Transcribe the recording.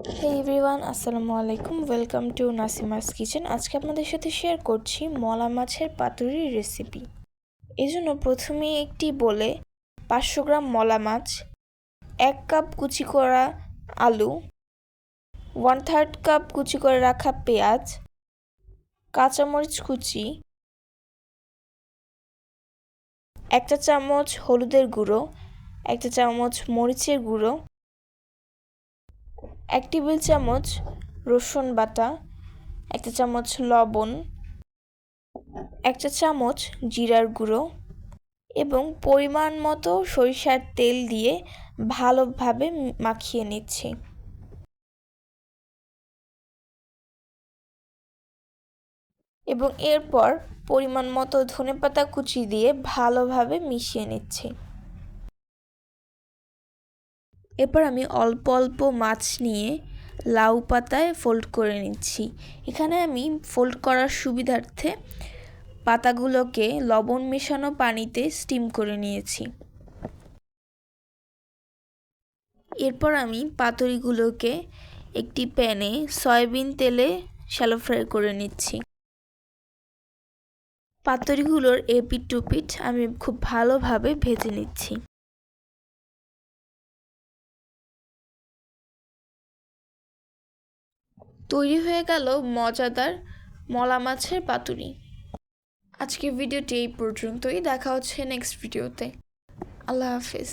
হে everyone আসসালামু আলাইকুম। Welcome to Nasima's kitchen আজকে আপনাদের সাথে শেয়ার করছি মলা মাছের পাতুরির রেসিপি এই জন্য প্রথমে একটি বলে পাঁচশো গ্রাম মলা মাছ, এক কাপ কুচি করা আলু ওয়ান থার্ড কাপ কুচি করে রাখা পেঁয়াজ, কাঁচামরিচ কুচি, একটা চামচ হলুদের গুঁড়ো, একটা চামচ মরিচের গুঁড়ো এক টেবিল চামচ রসুন বাটা, একটা চামচ লবণ, একটা চামচ জিরার গুঁড়ো এবং পরিমাণ মতো সরিষার তেল দিয়ে ভালোভাবে মাখিয়ে নিচ্ছি। এবং এরপর পরিমাণ মতো ধনেপাতা কুচি দিয়ে ভালোভাবে মিশিয়ে নিচ্ছি। এরপর আমি অল্প অল্প মাছ নিয়ে লাউ পাতায় ফোল্ড করে নিচ্ছি। এখানে আমি ফোল্ড করার সুবিধার্থে পাতাগুলোকে লবণ মেশানো পানিতে স্টিম করে নিয়েছি। এরপর আমি পাতুরিগুলোকে একটি প্যানে সয়াবিন তেলে শ্যালো ফ্রাই করে নিচ্ছি। পাতুরিগুলোর এপিট টুপিট আমি খুব ভালোভাবে ভেজে নিচ্ছি। তৈরি হয়ে গেল মজাদার মলা মাছের পাতুরি। আজকের ভিডিওটি এই পর্যন্তই। দেখা হচ্ছে নেক্সট ভিডিওতে আল্লাহ হাফিজ।